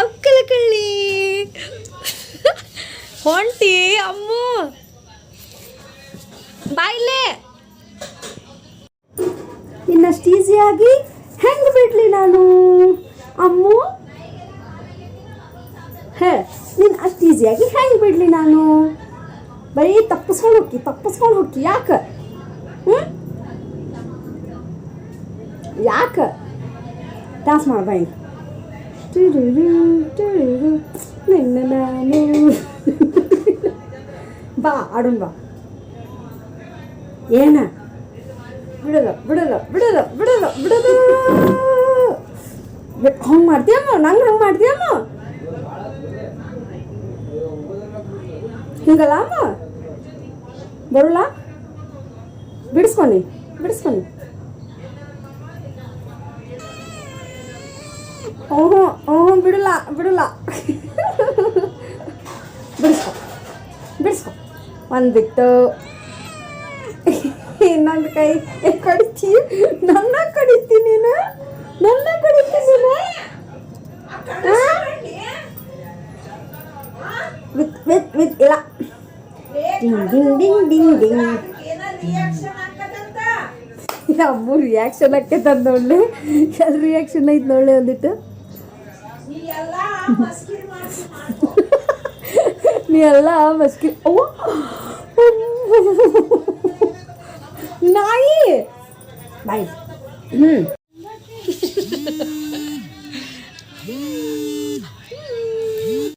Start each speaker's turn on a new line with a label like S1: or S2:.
S1: ಕಳ್ಳಿ. ಹೊಂಟಿ, ಅಮ್ಮು. ಬಾಯ್ಲೆ
S2: ಇನ್ನಷ್ಟು ಈಸಿಯಾಗಿ ಹೆಂಗೆ ಬಿಡ್ಲಿ ನಾನು? ಅಮ್ಮು? ಹೇ, ನೀನು ಅಷ್ಟು ಈಸಿಯಾಗಿ ಹೆಂಗೆ ಬಿಡ್ಲಿ ನಾನು? ಬರೀ ತಪ್ಪಿಸ್ಕೊಂಡು ಹೋಗಿ ತಪ್ಪಿಸ್ಕೊಂಡು ಹೋಗಿ ಯಾಕ? ಹ್ಞೂ ಯಾಕ? ಡ್ಯಾನ್ಸ್ ಮಾಡ ಬೈ ನಿನ್ನ ನಾನು ಬಾ ಆಡೋಣ ಬಾ ಏನ ಬಿಡಲ್ಲ ಬಿಡಲ್ಲ ಬಿಡಲ್ಲ ಬಿಡಲ್ಲ ಬಿಡಲ್ಲ ಹಂಗೆ ಮಾಡ್ತೀಯಮ್ಮ ನಂಗೆ ಹಂಗೆ ಮಾಡ್ತೀಯಮ್ಮ ಹಿಂಗಲ್ಲ ಅಮ್ಮ ಬರೋಲ್ಲ ಬಿಡಿಸ್ಕೊನಿ ಬಿಡಿಸ್ಕೊನಿ ಓಹೋ ಓಹೋ ಬಿಡಲ್ಲ ಬಿಡಲ್ಲ. ಬಿಡಿಸ್ಕೊ ಬಿಡಿಸ್ಕೊ. ಒಂದು ಬಿಟ್ಟು. ಇನ್ನೊಂದು ಕೈ ಕಡಿತಿ. ನನ್ನ ಕಡಿತಿ ನೀನು? ನನ್ನ ಕಡಿತಿ ನೀನು? ವಿತ್ ವಿತ್ ವಿತ್ ಇಲ್ಲ ಡಿಂಗ್ ಡಿಂಗ್ ಡಿಂಗ್ ಡಿಂಗ್ ಡಿಂಗ್. ಅಮ್ಮು ರಿಯಾಕ್ಷನ್ ಆಕೈತದ ನೋಡ್ಲಿ. ಎಲ್ಲ ರಿಯಾಕ್ಷನ್ ಐತೆ ನೋಡ್ಲಿ ಒಂದಿಟ್ಟು. ನೀ ಎಲ್ಲ ಮಸ್ಕಿ ಅವ್ವ ನಾಯಿ ಬಾಯ್ ಹ್ಞೂ